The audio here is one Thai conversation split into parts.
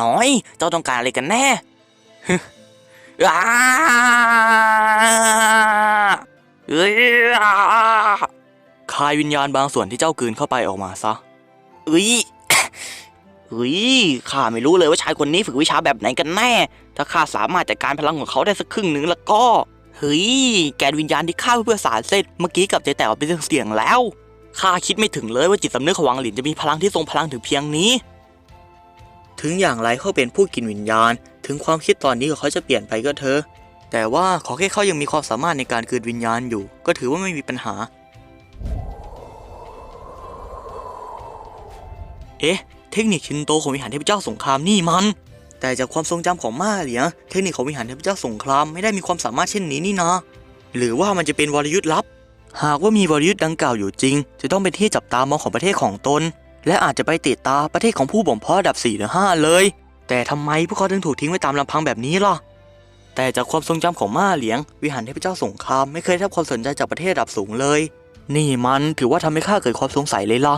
น้อย เจ้าต้องการอะไรกันแน่ฮึอ้าเอ้ยอ้าคายวิญญาณบางส่วนที่เจ้ากลืนเข้าไปออกมาซะเอ้ยเฮ้ย ข้าไม่รู้เลยว่าชายคนนี้ฝึกวิชาแบบไหนกันแน่ ถ้าข้าสามารถจัดการพลังของเขาได้สักครึ่งหนึ่งแล้วก็ เฮ้ย แกนวิญญาณที่ข้าเพื่อสารเสร็จเมื่อกี้กลับใจแตกออกเป็นเสียงๆแล้ว ข้าคิดไม่ถึงเลยว่าจิตสำนึกของวังหลินจะมีพลังที่ทรงพลังถึงเพียงนี้ ถึงอย่างไรเขาเป็นผู้กินวิญญาณ ถึงความคิดตอนนี้ของเขาจะเปลี่ยนไปก็เถอะ แต่ว่าขอแค่เขายังมีความสามารถในการคืนวิญญาณอยู่ ก็ถือว่าไม่มีปัญหา เอ๊ะ เทคนิคชินโตของวิหารเทพเจ้าสงครามนี่มัน แต่จากความทรงจำของม่าเหลียเทคนิคของวิหารเทพเจ้าสงครามไม่ได้มีความสามารถเช่นนี้นี่นะ หรือว่ามันจะเป็นวรยุทธ์ลับ หากว่ามีวรยุทธ์ดังกล่าวอยู่จริง จะต้องเป็นที่จับตามองของประเทศของตน และอาจจะไปติดตาประเทศของผู้บ่มเพาะดับ4หรือ5เลย แต่ทำไมพวกเขาถึงถูกทิ้งไว้ตามลำพังแบบนี้ล่ะ แต่จากความทรงจำของม่าเหลียง วิหารเทพเจ้าสงครามไม่เคยได้รับความสนใจจากประเทศระดับสูงเลย นี่มันถือว่าทำให้ข้าเกิดความสงสัยเลยล่ะ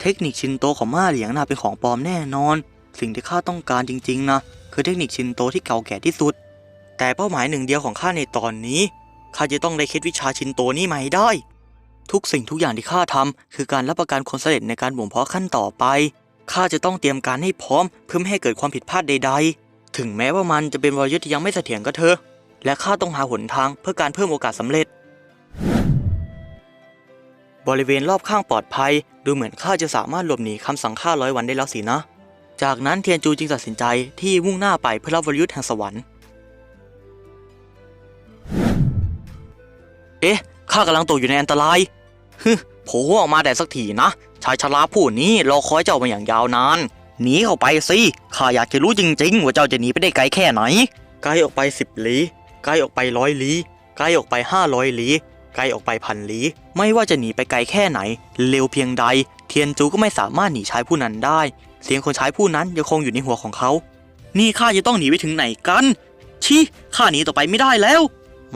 เทคนิคชินโตของม่าเหลียงน่าเป็นของปลอมแน่นอน สิ่งที่ข้าต้องการจริงๆนะคือเทคนิคชินโตที่เก่าแก่ที่สุด แต่เป้าหมายหนึ่งเดียวของข้าในตอนนี้ข้าจะต้องได้เคล็ดวิชาชินโตนี้มาให้ได้ ทุกสิ่งทุกอย่างที่ข้าทำคือการรับประกันความสำเร็จในการบ่มเพาะขั้นต่อไปข้าจะต้องเตรียมการให้พร้อมเพื่อไม่ให้เกิดความผิดพลาดใด ๆ ถึงแม้ว่ามันจะเป็นวรยุทธ์ที่ยังไม่เสถียรก็เถอะและข้าต้องหาหนทางเพื่อการเพิ่มโอกาสสำเร็จ บริเวณรอบข้างปลอดภัย ดูเหมือนข้าจะสามารถหลบหนีคำสั่งฆ่าร้อยวันได้แล้วสินะ จากนั้นเทียนจูจึงตัดสินใจที่มุ่งหน้าไปเพื่อรับวรยุทธ์แห่งสวรรค์ เอ๊ะ ข้ากำลังตกอยู่ในอันตรายฮึโผล่ออกมาแต่สักทีนะ ชายชราผู้นี้รอคอยเจ้ามาอย่างยาวนาน หนีเข้าไปสิข้าอยากจะรู้จริง ๆ ว่าเจ้าจะหนีไปได้ไกลแค่ไหน ไกลออกไปสิบลี้ไกลออกไปร้อยลี้ไกลออกไปห้าร้อยลี้ไกลออกไปพันลี้ไม่ว่าจะหนีไปไกลแค่ไหน เร็วเพียงใด เทียนจูก็ไม่สามารถหนีชายผู้นั้นได้ เสียงคนชายผู้นั้นยังคงอยู่ในหัวของเขา นี่ข้าจะต้องหนีไปถึงไหนกันชิข้าหนีต่อไปไม่ได้แล้ว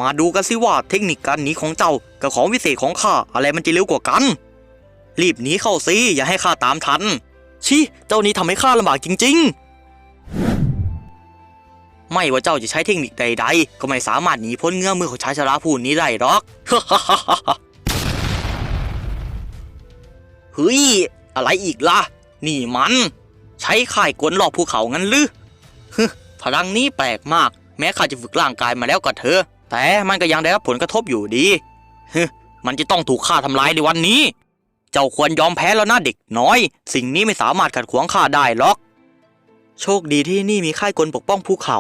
มาดูกันสิว่าเทคนิคการหนีของเจ้ากับของวิเศษของข้าอะไรมันจะเร็วกว่ากัน รีบหนีเข้าสิอย่าให้ข้าตามทัน ชิเจ้านี้ทำให้ข้าลำบากจริง ๆ ไม่ว่าเจ้าจะใช้เทคนิคใด ๆ ก็ไม่สามารถหนีพ้นเงื้อมือของชายชราผู้นี้ได้หรอกเฮ้ยอะไรอีกล่ะ นี่มัน ใช้ข่ายกวนหลอกภูเขางั้นหรือฮึพลังนี้แปลกมาก แม้ข้าจะฝึกร่างกายมาแล้วก็เถอะ แต่มันก็ยังได้รับผลกระทบอยู่ดีฮึมันจะต้องถูกฆ่าทำลายในวันนี้ เจ้าควรยอมแพ้แล้วนะเด็กน้อย สิ่งนี้ไม่สามารถขัดขวางข้าได้หรอก โชคดีที่นี่มีค่ายกลปกป้องภูเขา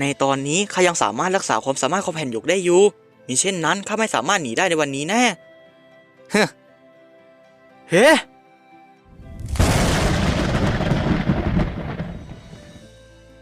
ในตอนนี้ข้ายังสามารถรักษาความสามารถของแผ่นหยกได้อยู่ มิเช่นนั้นข้าไม่สามารถหนีได้ในวันนี้แน่ เฮ้เฮ้